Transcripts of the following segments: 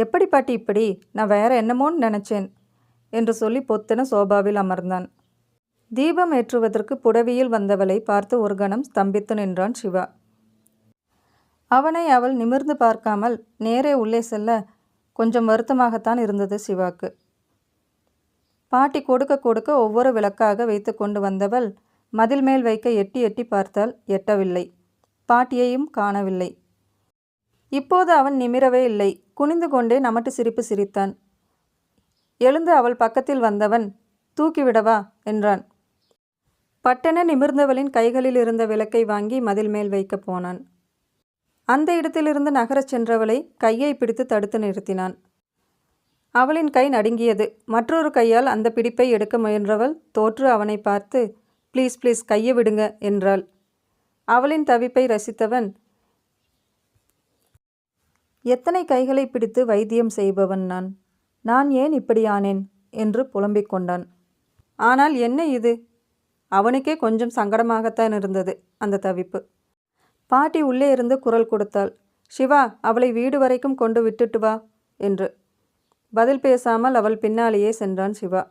எப்படி பாட்டி இப்படி? நான் வேற என்னமோன்னு நினச்சேன் என்று சொல்லி பொத்தென சோபாவில் அமர்ந்தான். தீபம் ஏற்றுவதற்கு புடவியில் வந்தவளை பார்த்து ஒரு கணம் ஸ்தம்பித்து நின்றான் சிவா. அவனை அவள் நிமிர்ந்து பார்க்காமல் நேரே உள்ளே செல்ல கொஞ்சம் வருத்தமாகத்தான் இருந்தது சிவாக்கு. பாட்டி கொடுக்க கொடுக்க ஒவ்வொரு விளக்காக வைத்து கொண்டு வந்தவள் மதில் மேல் வைக்க எட்டி எட்டி பார்த்தால் எட்டவில்லை. பாட்டியையும் காணவில்லை. இப்போது அவன் நிமிரவே இல்லை. குனிந்து கொண்டே நமட்டு சிரிப்பு சிரித்தான். எழுந்து அவள் பக்கத்தில் வந்தவன் தூக்கிவிடவா என்றான். பட்டென நிமிர்ந்தவளின் கைகளில் இருந்த விளக்கை வாங்கி மதில் மேல் வைக்கப் போனான். அந்த இடத்திலிருந்து நகரச் சென்றவளை கையை பிடித்து தடுத்து நிறுத்தினான். அவளின் கை நடுங்கியது. மற்றொரு கையால் அந்த பிடிப்பை எடுக்க முயன்றவள் தோற்று அவனை பார்த்து ப்ளீஸ் ப்ளீஸ் கையை விடுங்க என்றாள். அவளின் தவிப்பை ரசித்தவன் எத்தனை கைகளை பிடித்து வைத்தியம் செய்பவன் நான்? நான் ஏன் இப்படி ஆனேன் என்று புலம்பிக் கொண்டான். ஆனால் என்ன இது? அவனுக்கே கொஞ்சம் சங்கடமாகத்தான் இருந்தது அந்த தவிப்பு. பாட்டி உள்ளே இருந்து குரல் கொடுத்தாள். சிவா அவளை வீடு வரைக்கும் கொண்டு விட்டுட்டு வா என்று. பதில் பேசாமல் அவள் பின்னாலேயே சென்றான் சிவா.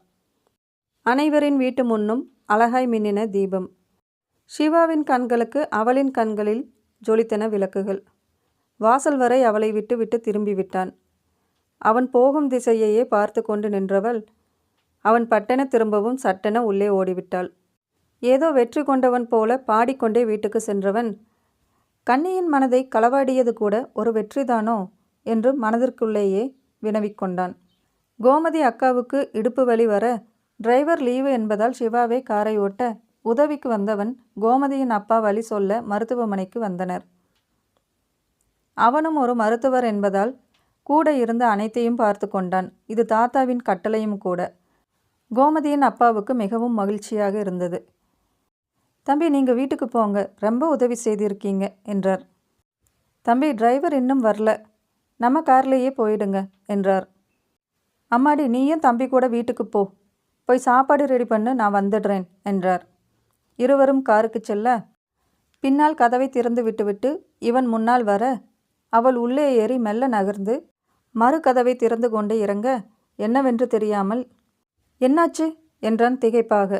அனைவரின் வீட்டு முன்னும் அழகாய் மின்னின தீபம். சிவாவின் கண்களுக்கு அவளின் கண்களில் ஜொலித்தன விளக்குகள். வாசல் வரை அவளை விட்டுவிட்டு திரும்பிவிட்டான். திரும்பி விட்டான் அவன் போகும் திசையையே பார்த்து கொண்டு நின்றவள் அவன் பட்டென திரும்பவும் சட்டென உள்ளே ஓடிவிட்டாள். ஏதோ வெற்றி கொண்டவன் போல பாடிக்கொண்டே வீட்டுக்கு சென்றவன் கண்ணியின் மனதை களவாடியது கூட ஒரு வெற்றிதானோ? என்று மனதிற்குள்ளேயே வினவிக்கொண்டான். கோமதி அக்காவுக்கு இடுப்பு வழி வர டிரைவர் லீவு என்பதால் சிவாவே காரை ஓட்ட உதவிக்கு வந்தவன் கோமதியின் அப்பா வழி சொல்ல மருத்துவமனைக்கு வந்தனர். அவனும் ஒரு மருத்துவர் என்பதால் கூட இருந்து அனைத்தையும் பார்த்து கொண்டான். இது தாத்தாவின் கட்டளையும் கூட. கோமதியின் அப்பாவுக்கு மிகவும் மகிழ்ச்சியாக இருந்தது. தம்பி நீங்கள் வீட்டுக்கு போங்க. ரொம்ப உதவி செய்திருக்கீங்க என்றார். தம்பி டிரைவர் இன்னும் வரல. நம்ம கார்லேயே போயிடுங்க என்றார். அம்மாடி நீயும் தம்பி கூட வீட்டுக்கு போ. போய் சாப்பாடு ரெடி பண்ணு நான் வந்துடுறேன் என்றார். இருவரும் காருக்கு செல்ல பின்னால் கதவை திறந்து விட்டுவிட்டு இவன் முன்னால் வர அவள் உள்ளே ஏறி மெல்ல நகர்ந்து மறு கதவை திறந்து கொண்டு இறங்க என்னவென்று தெரியாமல் என்னாச்சு? என்றான் திகைப்பாக.